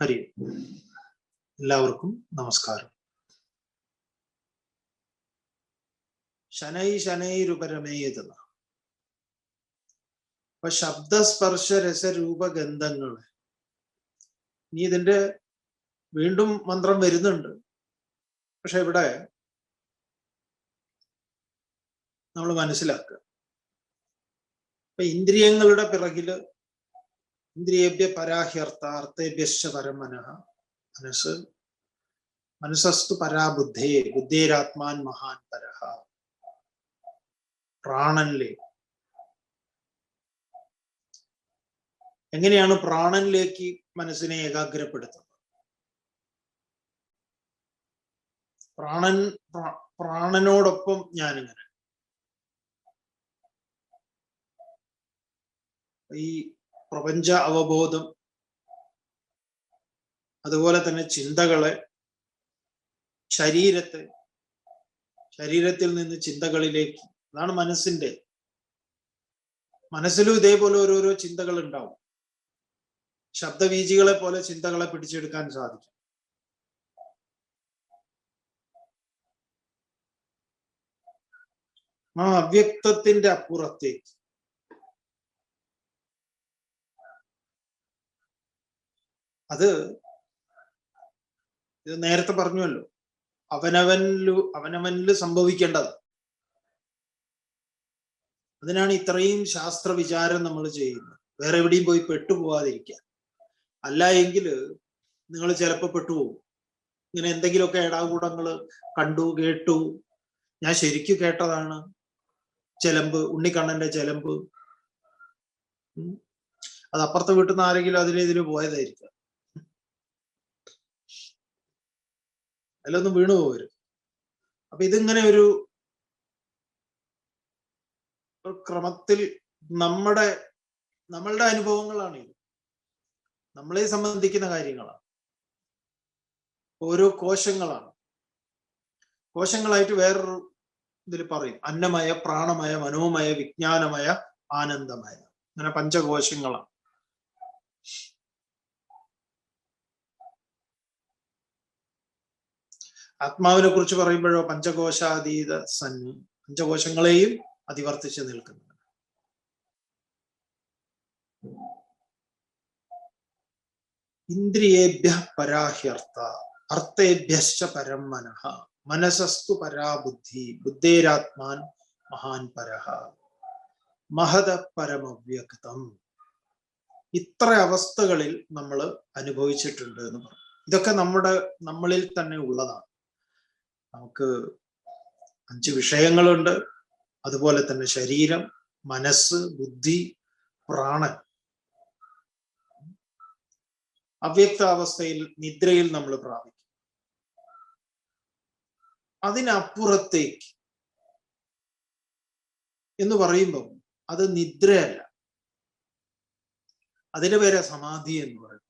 ഹരി എല്ലാവർക്കും നമസ്കാരം. ശനൈ ശനൈരുപരമേയതെന്ന അപ്പൊ ശബ്ദസ്പർശ രസരൂപഗന്ധങ്ങൾ ഇനി ഇതിന്റെ വീണ്ടും മന്ത്രം വരുന്നുണ്ട്. പക്ഷെ ഇവിടെ നമ്മൾ മനസ്സിലാക്കുക. ഇപ്പൊ ഇന്ദ്രിയങ്ങളുടെ പിറകിൽ ഇന്ദ്രിയേഭ്യ പരാഹ്യർത്ഥ അർത്ഥേഭ്യശ്ച പരമനഃ. മനസ്സ് മനസ്സസ്തു പരാബുദ്ധേ ബുദ്ധേരാത്മാൻ മഹാൻ പരഹ. പ്രാണനിലെ. എങ്ങനെയാണ് പ്രാണനിലേക്ക് മനസ്സിനെ ഏകാഗ്രപ്പെടുത്തുന്നത്? പ്രാണൻ പ്രാണനോടൊപ്പം ഞാനിങ്ങനെ. ഈ പ്രപഞ്ച അവബോധം. അതുപോലെ തന്നെ ചിന്തകളെ ശരീരത്തെ ശരീരത്തിൽ നിന്ന് ചിന്തകളിലേക്ക്. അതാണ് മനസ്സിന്റെ മനസ്സിലും ഇതേപോലെ ഓരോരോ ചിന്തകൾ ഉണ്ടാവും ശബ്ദവീജികളെ പോലെ ചിന്തകളെ പിടിച്ചെടുക്കാൻ സാധിക്കും. ആ അവ്യക്തത്തിന്റെ അപ്പുറത്തേക്ക്. അത് ഇത് നേരത്തെ പറഞ്ഞുവല്ലോ. അവനവനിലു അവനവനിൽ സംഭവിക്കേണ്ടത്. അതിനാണ് ഇത്രയും ശാസ്ത്ര വിചാരം നമ്മൾ ചെയ്യുന്നത്. വേറെ എവിടെയും പോയി പെട്ടുപോവാതിരിക്കാൻ അല്ല എങ്കിൽ നിങ്ങൾ ചിലപ്പോൾ പെട്ടുപോകും. ഇങ്ങനെ എന്തെങ്കിലുമൊക്കെ ഇടാകൂടങ്ങൾ കണ്ടു കേട്ടു. ഞാൻ ശരിക്കും കേട്ടതാണ്. ചെലമ്പ് ഉണ്ണിക്കണ്ണന്റെ ചെലമ്പ്. അത് അപ്പുറത്തെ വീട്ടിൽ നിന്ന് ആരെങ്കിലും അതിലേതിൽ പോയതായിരിക്കാം. അതിലൊന്നും വീണു പോകരുത് അപ്പൊ ഇതിങ്ങനെ ഒരു ക്രമത്തിൽ നമ്മുടെ നമ്മളുടെ അനുഭവങ്ങളാണ് ഇത്. നമ്മളെ സംബന്ധിക്കുന്ന കാര്യങ്ങളാണ്. ഓരോ കോശങ്ങളാണ്. കോശങ്ങളായിട്ട് വേറൊരു ഇതിൽ പറയും. അന്നമയ പ്രാണമയ മനോമയ വിജ്ഞാനമയ ആനന്ദമയ. അങ്ങനെ പഞ്ചകോശങ്ങളാണ്. ആത്മാവിനെ കുറിച്ച് പറയുമ്പോഴോ പഞ്ചകോശാതീത സന് പഞ്ചകോശങ്ങളെയും അതിവർത്തിച്ച് നിൽക്കുന്നു. ഇന്ദ്രിയേഭ്യ പരാഹ്യർത്ഥ അർത്ഥേഭ്യശ്ച പരം മനഃ മനസസ്തു പരാബുദ്ധി ബുദ്ധേരാത്മാൻ മഹാൻ പരഹ മഹത പരമവ്യക്തം. ഇത്ര അവസ്ഥകളിൽ നമ്മൾ അനുഭവിച്ചിട്ടുണ്ട് എന്ന് പറഞ്ഞു. ഇതൊക്കെ നമ്മുടെ നമ്മളിൽ തന്നെ ഉള്ളതാണ്. നമുക്ക് അഞ്ച് വിഷയങ്ങളുണ്ട്. അതുപോലെ തന്നെ ശരീരം മനസ്സ് ബുദ്ധി പ്രാണൻ. അവ്യക്താവസ്ഥയിൽ നിദ്രയിൽ നമ്മൾ പ്രാപിക്കും. അതിനപ്പുറത്തേക്ക് എന്ന് പറയുമ്പോൾ അത് നിദ്രയല്ല. അതിന്റെ പേരെ സമാധി എന്ന് പറയും.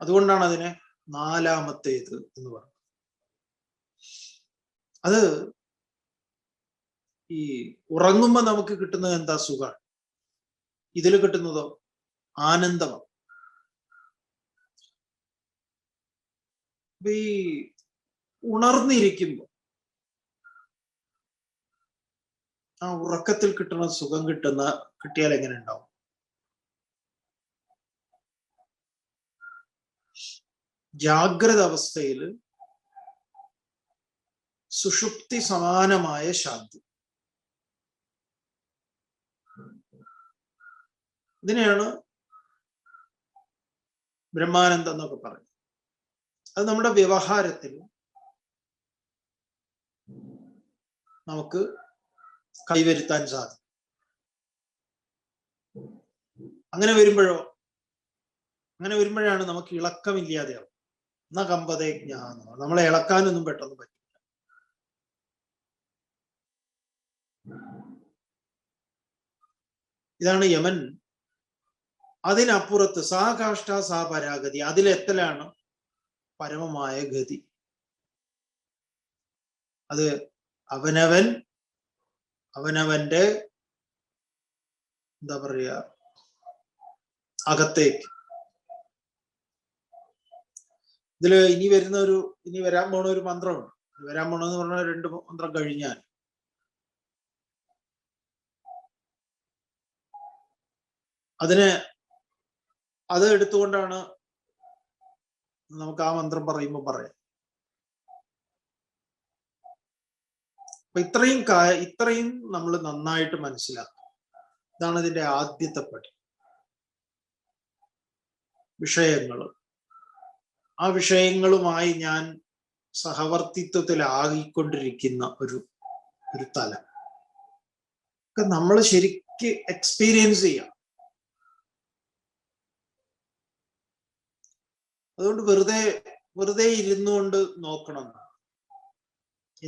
അതുകൊണ്ടാണ് അതിനെ നാലാമത്തേത് എന്ന് പറയുന്നത്. അത് ഈ ഉറങ്ങുമ്പോ നമുക്ക് കിട്ടുന്നത് എന്താ സുഖമാണ് ഇതിൽ കിട്ടുന്നതോ? ആനന്ദമാണ് ഈ ഉണർന്നിരിക്കുമ്പോ ആ ഉറക്കത്തിൽ കിട്ടുന്ന സുഖം കിട്ടുന്ന കിട്ടിയാൽ എങ്ങനെ ഉണ്ടാവും? ജാഗ്രത അവസ്ഥയിൽ സുഷുപ്തി സമാനമായ ശാന്തി. ഇതിനെയാണ് ബ്രഹ്മാനന്ദം എന്നൊക്കെ പറയുന്നത്. അത് നമ്മുടെ വ്യവഹാരത്തിൽ നമുക്ക് കൈവരുത്താൻ സാധിക്കും. അങ്ങനെ വരുമ്പോഴോ അങ്ങനെ വരുമ്പോഴാണ് നമുക്ക് ഇളക്കമില്ലാതെയാവും. ന കമ്പതേ ജ്ഞാനം. നമ്മളെ ഇളക്കാനൊന്നും പെട്ടെന്ന് പറ്റില്ല. ഇതാണ് യമൻ. അതിനപ്പുറത്ത് സാ കാഷ്ട സാ പരാഗതി അതിലെത്തലാണ് പരമമായ ഗതി. അത് അവനവൻ അവനവന്റെ എന്താ പറയുക അകത്തേക്ക്. ഇതിൽ ഇനി വരുന്ന ഒരു ഇനി വരാൻ പോണ ഒരു മന്ത്രമുണ്ട്. വരാൻ പോണെന്ന് പറഞ്ഞ രണ്ട് മന്ത്രം കഴിഞ്ഞാൽ അതിന് അത് എടുത്തുകൊണ്ടാണ് നമുക്ക് ആ മന്ത്രം പറയുമ്പോൾ പറയാം. അപ്പൊ ഇത്രയും കാ ഇത്രയും നമ്മൾ നന്നായിട്ട് മനസ്സിലാക്കും ഇതാണ് ഇതിന്റെ ആദ്യത്തെ പടി. വിഷയങ്ങൾ ആ വിഷയങ്ങളുമായി ഞാൻ സഹവർത്തിത്വത്തിലാകിക്കൊണ്ടിരിക്കുന്ന ഒരു ഒരു തലം. നമ്മൾ ശരിക്ക് എക്സ്പീരിയൻസ് ചെയ്യാം. അതുകൊണ്ട് വെറുതെ വെറുതെ ഇരുന്നുകൊണ്ട് നോക്കണം.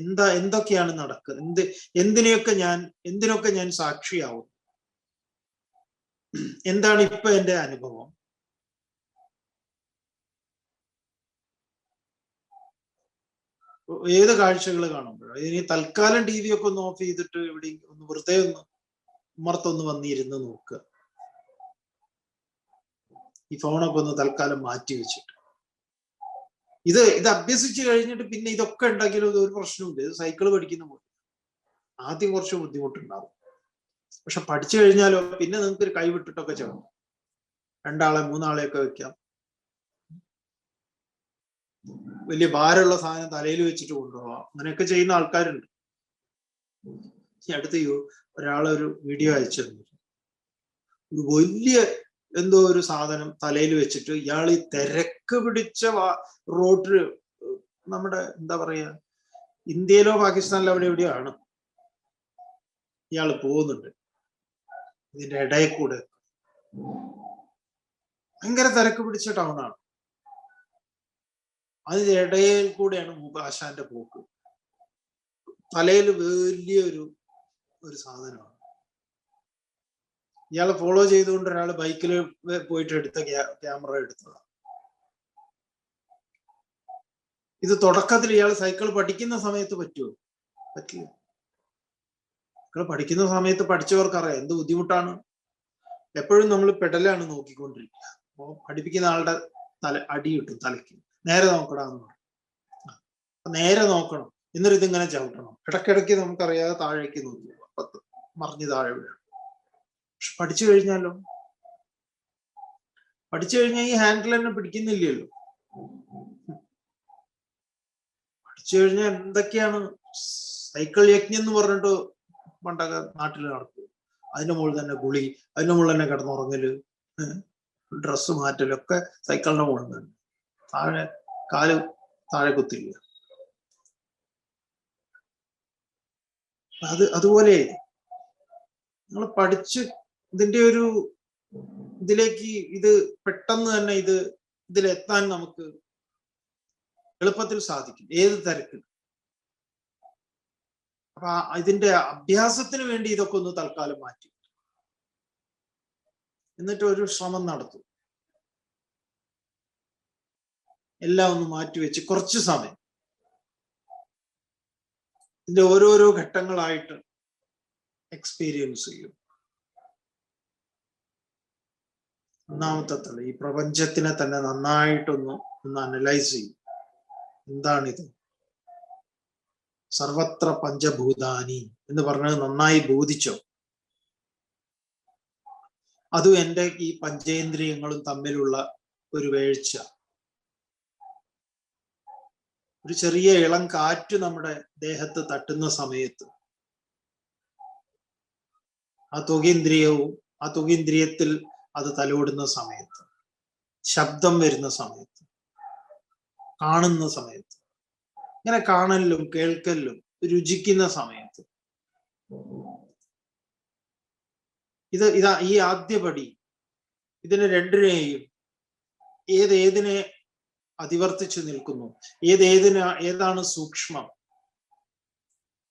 എന്താ എന്തൊക്കെയാണ് നടക്കുക എന്ത് എന്തിനെയൊക്കെ ഞാൻ എന്തിനൊക്കെ ഞാൻ സാക്ഷിയാവും? എന്താണ് ഇപ്പൊ എന്റെ അനുഭവം? ഏത് കാഴ്ചകൾ കാണുമ്പോഴും? ഇനി തൽക്കാലം ടി വി ഒക്കെ ഒന്ന് ഓഫ് ചെയ്തിട്ട് ഇവിടെ ഒന്ന് വെറുതെ ഒന്ന് ഉമ്മർത്തൊന്ന് വന്നിരുന്ന് നോക്കുക. ഈ ഫോണൊക്കെ ഒന്ന് തൽക്കാലം മാറ്റി വെച്ചിട്ട്. ഇത് ഇത് അഭ്യസിച്ച് കഴിഞ്ഞിട്ട് പിന്നെ ഇതൊക്കെ ഉണ്ടാക്കിയാലും ഒരു പ്രശ്നമില്ല ഇത് സൈക്കിൾ പഠിക്കുന്ന പോലെ. ആദ്യം കുറച്ച് ബുദ്ധിമുട്ടുണ്ടാവും. പക്ഷെ പഠിച്ചു കഴിഞ്ഞാലോ പിന്നെ നിങ്ങൾക്ക് ഒരു കൈ വിട്ടിട്ടൊക്കെ ചെയ്യണം. രണ്ടാളെ മൂന്നാളെ ഒക്കെ വെക്കാം. വലിയ ഭാരമുള്ള സാധനം തലയിൽ വെച്ചിട്ട് കൊണ്ടുപോകാം അങ്ങനെയൊക്കെ ചെയ്യുന്ന ആൾക്കാരുണ്ട്. അടുത്ത് ഒരാളൊരു വീഡിയോ അയച്ചു ഒരു വലിയ എന്തോ ഒരു സാധനം തലയിൽ വെച്ചിട്ട് ഇയാൾ ഈ തിരക്ക് പിടിച്ച റോഡിൽ നമ്മുടെ എന്താ പറയാ ഇന്ത്യയിലോ പാകിസ്ഥാനിലോ അവിടെ എവിടെയോ ആണ് ഇയാൾ പോകുന്നുണ്ട്. ഇതിന്റെ ഇടയിൽ കൂടെ ഭയങ്കര തിരക്ക് പിടിച്ച ടൗണാണ് അതിന്റെ ഇടയിൽ കൂടെയാണ് ആശാന്റെ പോക്ക്. തലയിൽ വലിയൊരു ഒരു സാധനമാണ്. ഇയാളെ ഫോളോ ചെയ്തുകൊണ്ട് ഒരാൾ ബൈക്കിൽ പോയിട്ട് എടുത്ത ക്യാമറ എടുത്തതാണ് ഇത് തുടക്കത്തിൽ ഇയാൾ സൈക്കിൾ പഠിക്കുന്ന സമയത്ത് പറ്റുമോ പറ്റില്ല. സൈക്കിൾ പഠിക്കുന്ന സമയത്ത് പഠിച്ചവർക്കറിയാം എന്ത് ബുദ്ധിമുട്ടാണ്. എപ്പോഴും നമ്മൾ പെടലാണ് നോക്കിക്കൊണ്ടിരിക്കുക. അപ്പോൾ പഠിപ്പിക്കുന്ന ആളുടെ തല അടി കിട്ടും തലയ്ക്ക്. നേരെ നോക്കണമെന്ന് പറയും നേരെ നോക്കണം. എന്നിട്ട് ഇതിങ്ങനെ ചവിട്ടണം. ഇടയ്ക്കിടയ്ക്ക് നമുക്കറിയാതെ താഴേക്ക് നോക്കി അപ്പൊ മറിഞ്ഞ് താഴെ വീഴും പക്ഷെ പഠിച്ചു കഴിഞ്ഞാലോ? പഠിച്ചു കഴിഞ്ഞാൽ ഈ ഹാൻഡിൽ തന്നെ പിടിക്കുന്നില്ലല്ലോ. പഠിച്ചു കഴിഞ്ഞാൽ എന്തൊക്കെയാണ് സൈക്കിൾ യജ്ഞം എന്ന് പറഞ്ഞിട്ട് പണ്ടൊക്കെ നാട്ടിൽ നടക്കും. അതിന്റെ മുകളിൽ തന്നെ ഗുളി അതിന്റെ മുകളിൽ തന്നെ കിടന്നുറങ്ങൽ ഡ്രസ്സ് മാറ്റലൊക്കെ സൈക്കിളിന്റെ മുകളിൽ തന്നെ. താഴെ കാൽ താഴെ കുത്തില്ല. അത് അതുപോലെ നിങ്ങൾ പഠിച്ച് ഇതിന്റെ ഒരു ഇതിലേക്ക് ഇത് പെട്ടെന്ന് തന്നെ ഇത് ഇതിലെത്താൻ നമുക്ക് എളുപ്പത്തിൽ സാധിക്കും. ഏത് തരത്തിൽ? അപ്പൊ ഇതിന്റെ അഭ്യാസത്തിന് വേണ്ടി ഇതൊക്കെ ഒന്ന് തൽക്കാലം മാറ്റി. എന്നിട്ട് ഒരു ശ്രമം നടത്തും. എല്ലാം ഒന്ന് മാറ്റിവെച്ച് കുറച്ച് സമയം. ഇതിന്റെ ഓരോരോ ഘട്ടങ്ങളായിട്ട് എക്സ്പീരിയൻസ് ചെയ്യും. ഒന്നാമത്തെ തല ഈ പ്രപഞ്ചത്തിനെ തന്നെ നന്നായിട്ടൊന്ന് ഒന്ന് അനലൈസ് ചെയ്യും. എന്താണിത്? സർവത്ര പഞ്ചഭൂതാനി എന്ന് പറഞ്ഞത് നന്നായി ബോധിച്ചോ? അതും എന്റെ ഈ പഞ്ചേന്ദ്രിയങ്ങളും തമ്മിലുള്ള ഒരു വേഴ്ച. ഒരു ചെറിയ ഇളം കാറ്റ് നമ്മുടെ ദേഹത്ത് തട്ടുന്ന സമയത്ത്. ആ തുകേന്ദ്രിയവും ആ തുകേന്ദ്രിയത്തിൽ അത് തലോടുന്ന സമയത്ത് ശബ്ദം വരുന്ന സമയത്ത് കാണുന്ന സമയത്ത് ഇങ്ങനെ കാണലും കേൾക്കലും രുചിക്കുന്ന സമയത്ത്. ഇത് ഇതാ ഈ ആദ്യപടി ഇതിനെ രണ്ടിനെയും ഏത് ഏതിനെ അതിവർത്തിച്ചു നിൽക്കുന്നു? ഏത് ഏതാണ് സൂക്ഷ്മം?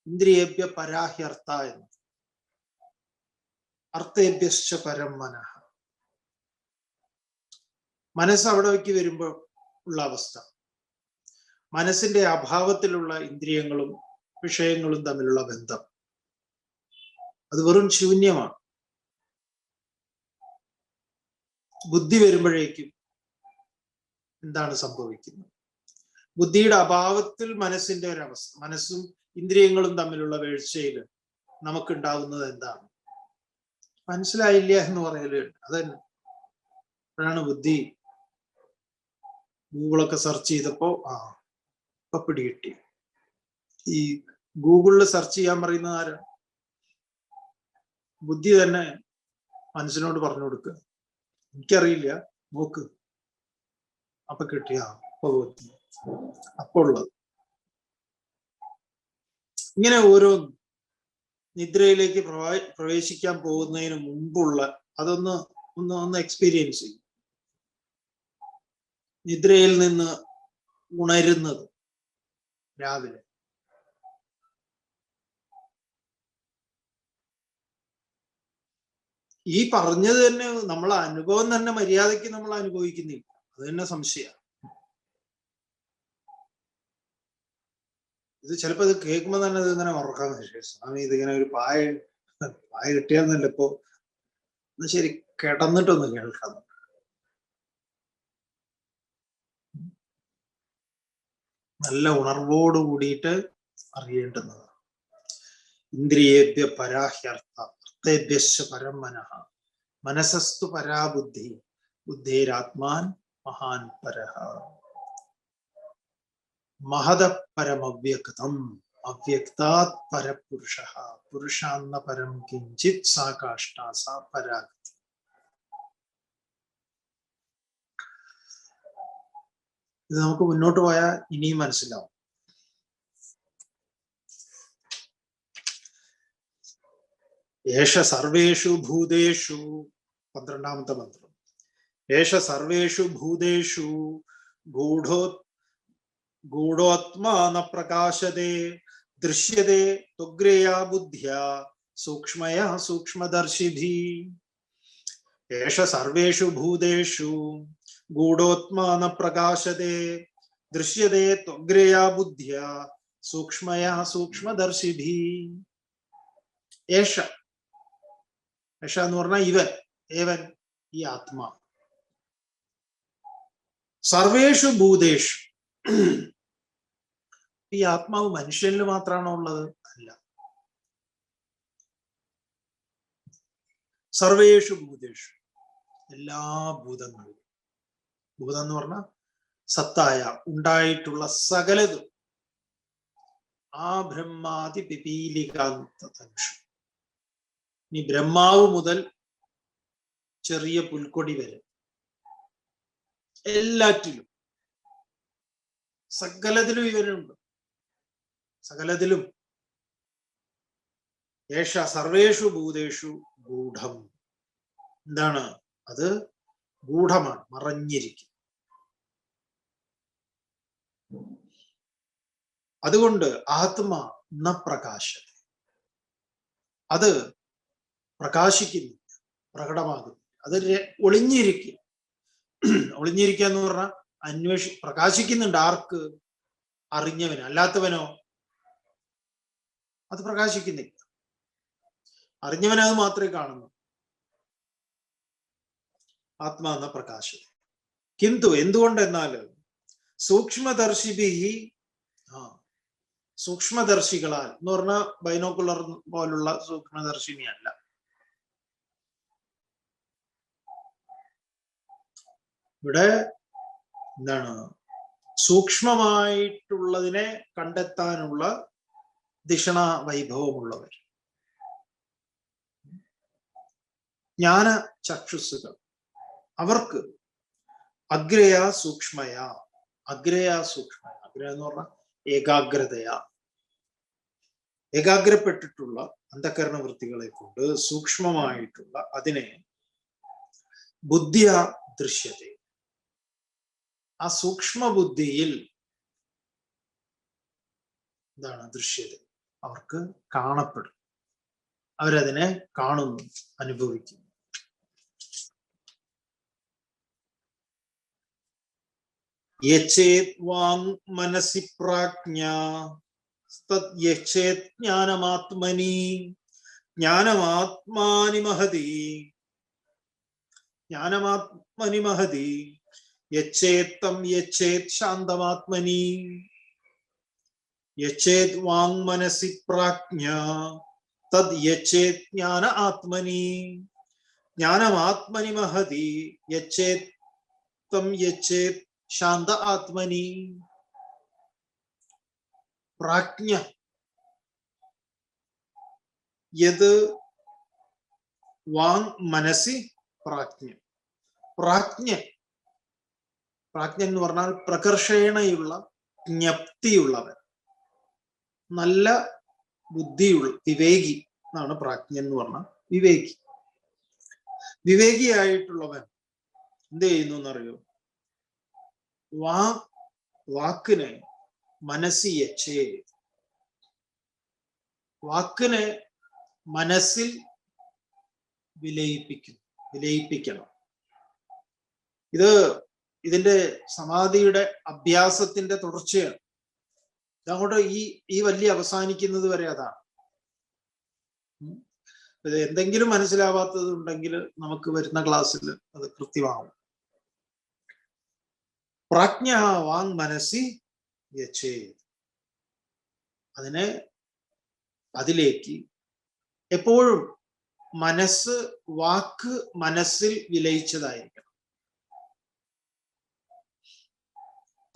ഇന്ദ്രിയേഭ്യ പരാഹ്യർത്ഥ എന്ന്. അർത്ഥേഭ്യശ്ച പരം മനഃ. മനസ്സ് അവിടേക്ക് വരുമ്പോൾ ഉള്ള അവസ്ഥ. മനസ്സിന്റെ അഭാവത്തിലുള്ള ഇന്ദ്രിയങ്ങളും വിഷയങ്ങളും തമ്മിലുള്ള ബന്ധം. അത് വെറും ശൂന്യമാണ്. ബുദ്ധി വരുമ്പോഴേക്കും എന്താണ് സംഭവിക്കുന്നത്? ബുദ്ധിയുടെ അഭാവത്തിൽ മനസ്സിന്റെ ഒരവസ്ഥ മനസ്സും ഇന്ദ്രിയങ്ങളും തമ്മിലുള്ള വീഴ്ചയിൽ നമുക്കുണ്ടാവുന്നത് എന്താണ്? മനസ്സിലായില്ല എന്ന് പറയലുണ്ട്. അതന്നെ. അതാണ് ബുദ്ധി ഗൂഗിളൊക്കെ സെർച്ച് ചെയ്തപ്പോ ആ ഇപ്പൊ പിടികിട്ടി. ഈ ഗൂഗിളിൽ സെർച്ച് ചെയ്യാൻ പറയുന്നത് ആരാ? ബുദ്ധി തന്നെ മനസ്സിനോട് പറഞ്ഞു കൊടുക്കുക എനിക്കറിയില്ല. നോക്ക്. അപ്പൊ കിട്ടിയ ഭഗവതി അപ്പൊ ഉള്ളത്. ഇങ്ങനെ ഓരോ നിദ്രയിലേക്ക് പ്രവേശിക്കാൻ പോകുന്നതിന് മുമ്പുള്ള അതൊന്ന് ഒന്ന് ഒന്ന് എക്സ്പീരിയൻസ് ചെയ്യും. നിദ്രയിൽ നിന്ന് ഉണരുന്നത് രാവിലെ. ഈ പറഞ്ഞത് തന്നെ നമ്മൾ അനുഭവം തന്നെ മര്യാദയ്ക്ക് നമ്മൾ അനുഭവിക്കുന്നില്ല. അത് തന്നെ സംശയമാണ് ഇത് ചിലപ്പോ ഇത് കേൾക്കുമ്പോ തന്നെ ഇത് ഇങ്ങനെ മറക്കാൻ സ്വാമി ഇതിങ്ങനെ ഒരു പായ പായ കിട്ടിയാന്നല്ല ഇപ്പോ? ശരി കിടന്നിട്ടൊന്ന് കേൾക്കാം. നല്ല ഉണർവോട് കൂടിയിട്ട് അറിയേണ്ടുന്നത്. ഇന്ദ്രിയേഭ്യ പരാഹ്യർത്ഥ അർത്ഥേഭ്യശ പരം മനഃ മനസ്സസ്തു പരാബുദ്ധി ബുദ്ധേരാത്മാൻ മഹാൻ പരഹ മഹത പരമവ്യക്തം അവ്യക്താത് പരപുരുഷ പുരുഷാന്ന പരം കിഞ്ചിത് സാ കാഷ്ട സാ പരാഗതി. ഇത് നമുക്ക് മുന്നോട്ട് പോയാൽ ഇനിയും മനസ്സിലാവും. ഏഷ സർവേഷു ഭൂതേഷു പന്ത്രണ്ടാമത്തെ മന്ത്രം. ഏഷ സർവേഷു ഭൂതേഷു ഗൂഢോ ഗൂഢോത്മാ ന പ്രകാശതേ ദൃശ്യതേ തുഗ്രേയാ ബുദ്ധ്യ സൂക്ഷ്മയ സൂക്ഷ്മദർശിഭി. ഏഷ സർവേഷു ഭൂതേഷു ഗൂഢോത്മാ പ്രകാശതേ ദൃശ്യതേ ത്വഗ്രയാ ബുദ്ധ്യ സൂക്ഷ്മയാ സൂക്ഷ്മദർശിഭി ഏഷ. ഏഷ എന്ന് പറഞ്ഞാൽ ഇവൻ ഏവൻ ഈ ആത്മാ. സർവേഷു ഭൂതേഷു. ഈ ആത്മാവ് മനുഷ്യനിൽ മാത്രമാണോ ഉള്ളത്? അല്ല. സർവേഷു ഭൂതേഷു. എല്ലാ ഭൂതങ്ങളിലും. ഭൂതം എന്ന് പറഞ്ഞ സത്തായ ഉണ്ടായിട്ടുള്ള സകലതും ആ ബ്രഹ്മാതി പിപീലികാന്ത ഈ ഇനി ബ്രഹ്മാവ് മുതൽ ചെറിയ പുൽക്കൊടി വരെ എല്ലാറ്റിലും സകലത്തിലും ഇവരുണ്ട്. സകലത്തിലും ഏഷ സർവേഷു ഭൂതേഷു ഗൂഢം. എന്താണ്? അത് ഗൂഢമാണ് മറഞ്ഞിരിക്കും അതുകൊണ്ട് ആത്മ ന പ്രകാശത അത് പ്രകാശിക്കുന്നില്ല പ്രകടമാകുന്നു അത് ഒളിഞ്ഞിരിക്കും. ഒളിഞ്ഞിരിക്കുക എന്ന് പറഞ്ഞാൽ അന്വേഷി പ്രകാശിക്കുന്നുണ്ട് ആർക്ക്? അറിഞ്ഞവന് അല്ലാത്തവനോ? അത് പ്രകാശിക്കുന്നില്ല. അറിഞ്ഞവനത് മാത്രമേ കാണുന്നു. ആത്മാന്ന പ്രകാശം കിന്തു എന്തുകൊണ്ടെന്നാൽ സൂക്ഷ്മദർശിഭി ആ സൂക്ഷ്മദർശികളാൽ എന്ന് പറഞ്ഞാൽ ബൈനോക്കുലർ പോലുള്ള സൂക്ഷ്മദർശിനിയല്ല. ഇവിടെ എന്താണ്? സൂക്ഷ്മമായിട്ടുള്ളതിനെ കണ്ടെത്താനുള്ള ദിഷണ വൈഭവമുള്ളവർ ജ്ഞാന ചക്ഷുസുകൾ അവർക്ക് അഗ്രയ സൂക്ഷ്മയ അഗ്രയ സൂക്ഷ്മയ അഗ്രയ എന്ന് പറഞ്ഞാൽ ഏകാഗ്രതയ. ഏകാഗ്രപ്പെട്ടിട്ടുള്ള അന്ധകരണ വൃത്തികളെ കൊണ്ട് സൂക്ഷ്മമായിട്ടുള്ള അതിനെ ബുദ്ധിയ ദൃശ്യത ആ സൂക്ഷ്മ ബുദ്ധിയിൽ എന്താണ് ദൃശ്യത? അവർക്ക് കാണപ്പെടും. അവരതിനെ കാണുന്നു അനുഭവിക്കുന്നു. യേത് വാങ് മനസി പ്രാജ്ഞ തത് യച്ചേത് ജ്ഞാനമാത്മനി ജ്ഞാനമാത്മാനി മഹതി ജ്ഞാനമാത്മനി മഹതി യച്ചേത്തം യച്ചേത് ശാന്തമാത്മനി യച്ചേത് വാങ് മനസി പ്രാജ്ഞ തദ് യച്ചേത് ജ്ഞാന ആത്മനി ജ്ഞാനമാത്മനി മഹതി യച്ചേത് തം യച്ചേത് ശാന്ത ആത്മനി പ്രാജ്ഞ. യത് വാങ് മനസ്സി പ്രാജ്ഞ. പ്രാജ്ഞ. പ്രാജ്ഞ എന്ന് പറഞ്ഞാൽ പ്രകർഷേണയുള്ള ജ്ഞപ്തിയുള്ളവൻ. നല്ല ബുദ്ധിയുള്ള വിവേകി എന്നാണ് പ്രാജ്ഞ എന്ന് പറഞ്ഞാൽ വിവേകി. വിവേകിയായിട്ടുള്ളവൻ എന്ത് ചെയ്യുന്നു എന്നറിയോ? വാ വാക്കിനെ മനസ്സി യച്ചേ. വാക്കിനെ മനസ്സിൽ വിലയിപ്പിക്കും വിലയിപ്പിക്കണം. ഇത് ഇതിന്റെ സമാധിയുടെ അഭ്യാസത്തിന്റെ തുടർച്ചയാണ്. ഇതങ്ങോട്ട് ഈ ഈ വലിയ അവസാനിക്കുന്നത് വരെ അതാണ്. ഇത് എന്തെങ്കിലും മനസ്സിലാവാത്തത് ഉണ്ടെങ്കിൽ നമുക്ക് വരുന്ന ക്ലാസ്സിൽ അത് കൃത്യമാവും. പ്രാജ്ഞ വാങ് മനസ്സി യച്ചേ അതിനെ അതിലേക്ക് എപ്പോഴും മനസ്സ് വാക്ക് മനസ്സിൽ വിലയിച്ചതായിരിക്കണം.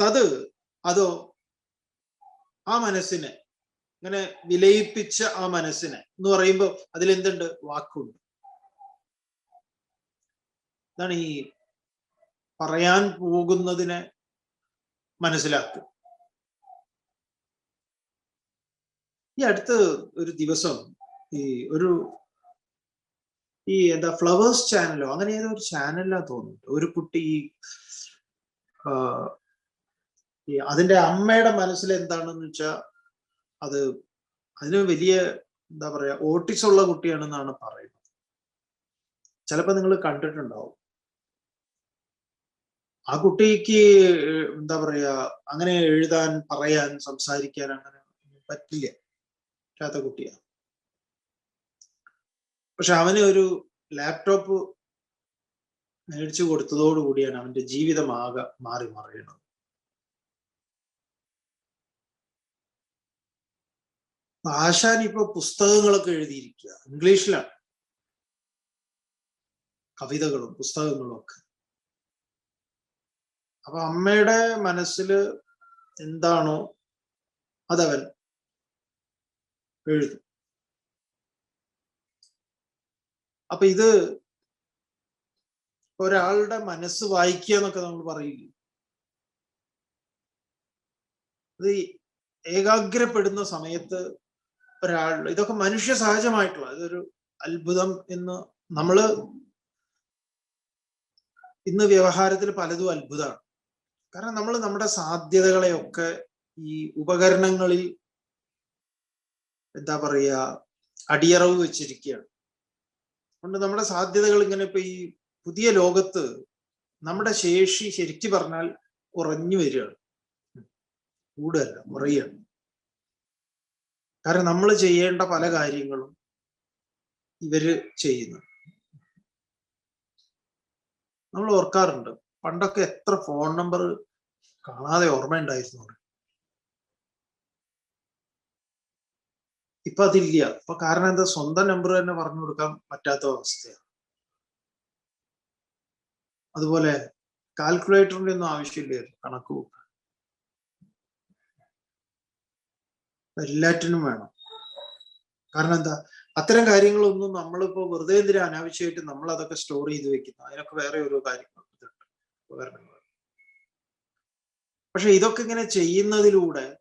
തത് അതോ ആ മനസ്സിനെ ഇങ്ങനെ വിലയിപ്പിച്ച ആ മനസ്സിനെ എന്ന് പറയുമ്പോൾ അതിലെന്തുണ്ട്? വാക്കുണ്ട്. ഇതാണ് ഈ പറയാൻ പോകുന്നതിനെ മനസ്സിലാക്കുക. ഈ അടുത്ത ഒരു ദിവസം ഈ ഒരു ഈ എന്താ ഫ്ലവേഴ്സ് ചാനലോ അങ്ങനെ ഏതോ ഒരു ചാനലിലാ തോന്നുന്നുണ്ട്. ഒരു കുട്ടി ഈ അതിന്റെ അമ്മയുടെ മനസ്സിൽ എന്താണെന്ന് വെച്ചാ അത് അതിന് വലിയ എന്താ പറയാ ഓട്ടിസ് ഉള്ള കുട്ടിയാണെന്നാണ് പറയുന്നത്. ചിലപ്പോ നിങ്ങൾ കണ്ടിട്ടുണ്ടാവും. ആ കുട്ടിക്ക് എന്താ പറയാ അങ്ങനെ എഴുതാൻ പറയാൻ സംസാരിക്കാൻ അങ്ങനെ പറ്റില്ല. പറ്റാത്ത കുട്ടിയാണ് പക്ഷെ അവന് ഒരു ലാപ്ടോപ്പ് മേടിച്ചു കൊടുത്തതോടുകൂടിയാണ് അവന്റെ ജീവിതം ആകെ മാറി മറിയണത് ആശാൻ ഇപ്പൊ പുസ്തകങ്ങളൊക്കെ എഴുതിയിരിക്കുക ഇംഗ്ലീഷിലാണ്. കവിതകളും പുസ്തകങ്ങളും ഒക്കെ. അപ്പൊ അമ്മയുടെ മനസ്സിൽ എന്താണോ അതവൻ എഴുതും അപ്പൊ ഇത് ഒരാളുടെ മനസ്സ് വായിക്കുക എന്നൊക്കെ നമ്മൾ പറയില്ലേ അത് ഏകാഗ്രപ്പെടുന്ന സമയത്ത് ഒരാൾ ഇതൊക്കെ മനുഷ്യ സഹജമായിട്ടുള്ള ഇതൊരു അത്ഭുതം എന്ന് നമ്മൾ ഇന്ന് വ്യവഹാരത്തിൽ പലതും അത്ഭുതമാണ്. കാരണം നമ്മൾ നമ്മുടെ സാധ്യതകളെയൊക്കെ ഈ ഉപകരണങ്ങളിൽ എന്താ പറയുക അടിയറവ് വെച്ചിരിക്കുകയാണ്. അതുകൊണ്ട് നമ്മുടെ സാധ്യതകൾ ഇങ്ങനെ ഇപ്പൊ ഈ പുതിയ ലോകത്ത് നമ്മുടെ ശേഷി ശരിക്കു പറഞ്ഞാൽ കുറഞ്ഞു വരികയാണ്. കൂടുതലല്ല കുറയുകയാണ്. കാരണം നമ്മൾ ചെയ്യേണ്ട പല കാര്യങ്ങളും ഇവർ ചെയ്യുന്നു. നമ്മൾ ഓർക്കാറുണ്ട് പണ്ടൊക്കെ എത്ര ഫോൺ നമ്പർ കാണാതെ ഓർമ്മയുണ്ടായിരുന്നു. ഇപ്പൊ അതില്ല. ഇപ്പൊ കാരണം എന്താ? സ്വന്തം നമ്പർ തന്നെ പറഞ്ഞു കൊടുക്കാൻ പറ്റാത്ത അവസ്ഥയാണ്. അതുപോലെ കാൽക്കുലേറ്ററിന്റെ ഒന്നും ആവശ്യമില്ലായിരുന്നു. കണക്ക് കൂട്ടാൻ. എല്ലാറ്റിനും വേണം. കാരണം എന്താ? അത്തരം കാര്യങ്ങളൊന്നും നമ്മളിപ്പോ വെറുതെ എന്തിനാ അനാവശ്യമായിട്ട് നമ്മൾ അതൊക്കെ സ്റ്റോർ ചെയ്ത് വെക്കുന്നു? അതിനൊക്കെ വേറെ ഓരോ കാര്യങ്ങൾ ഉപകരണങ്ങൾ. പക്ഷെ ഇതൊക്കെ ഇങ്ങനെ ചെയ്യുന്നതിലൂടെ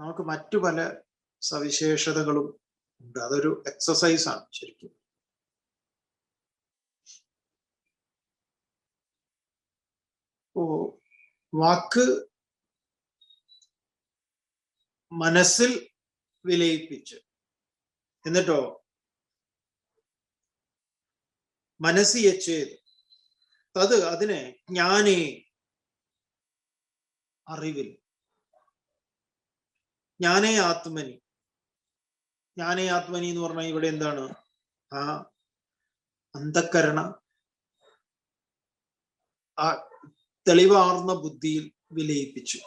നമുക്ക് മറ്റു പല സവിശേഷതകളും ഉണ്ട്. അതൊരു എക്സസൈസ് ആണ് ശരിക്കും. ഓ വാക്ക് മനസ്സിൽ വിലയിപ്പിച്ച്. എന്നിട്ടോ? മനസ്സി യച്ചേത് തത് അതിനെ ജ്ഞാനേ അറിവിൽ. ജ്ഞാനേ ആത്മനി. ജ്ഞാനേ ആത്മനി എന്ന് പറഞ്ഞാൽ ഇവിടെ എന്താണ്? ആ അന്ധക്കരണ ആ തെളിവാർന്ന ബുദ്ധിയിൽ വിലയിപ്പിച്ചു.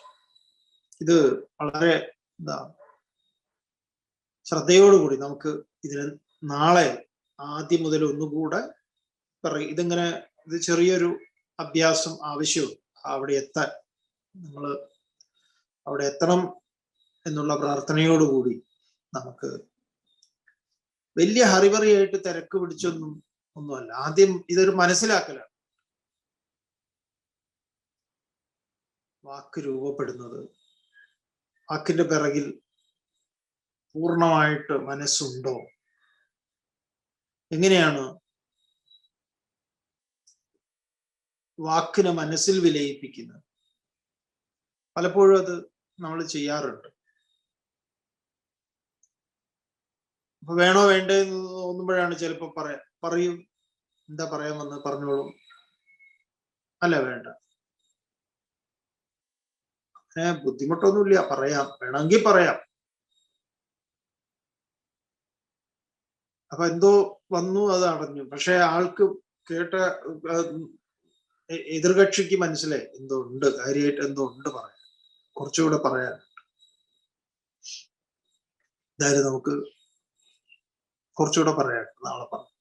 ഇത് വളരെ എന്താ ശ്രദ്ധയോടുകൂടി നമുക്ക് ഇതിന് നാളെ ആദ്യം മുതൽ ഒന്നുകൂടെ പറയും ഇതിങ്ങനെ ഇത് ചെറിയൊരു അഭ്യാസം ആവശ്യമുണ്ട്. അവിടെ എത്താൻ നമ്മൾ അവിടെ എത്തണം എന്നുള്ള പ്രാർത്ഥനയോടുകൂടി നമുക്ക് വലിയ ഹറിവറിയായിട്ട് തിരക്ക് പിടിച്ചൊന്നും ഒന്നുമല്ല. ആദ്യം ഇതൊരു മനസ്സിലാക്കലാണ്. വാക്ക് രൂപപ്പെടുന്നത് വാക്കിന്റെ പിറകിൽ പൂർണമായിട്ട് മനസ്സുണ്ടോ? എങ്ങനെയാണ് വാക്കിനെ മനസ്സിൽ വിലയിപ്പിക്കുന്നത്? പലപ്പോഴും അത് നമ്മൾ ചെയ്യാറുണ്ട്. അപ്പൊ വേണോ വേണ്ടേ എന്ന് തോന്നുമ്പോഴാണ് ചിലപ്പോ പറയാ പറയും എന്താ പറയാൻ വന്ന് പറഞ്ഞോളൂ. അല്ല വേണ്ട. ഏ ബുദ്ധിമുട്ടൊന്നുമില്ല പറയാം. വേണമെങ്കിൽ പറയാം. അപ്പൊ എന്തോ വന്നു അത് അടഞ്ഞു പക്ഷെ ആൾക്ക് കേട്ട എതിർകക്ഷിക്ക് മനസ്സിലായി. എന്തോ ഉണ്ട് കാര്യമായിട്ട് എന്തോ ഉണ്ട് പറയാൻ. കുറച്ചുകൂടെ പറയാൻ എന്തായാലും നമുക്ക് കുറച്ചുകൂടെ പറയാം. നാളെ പറയാം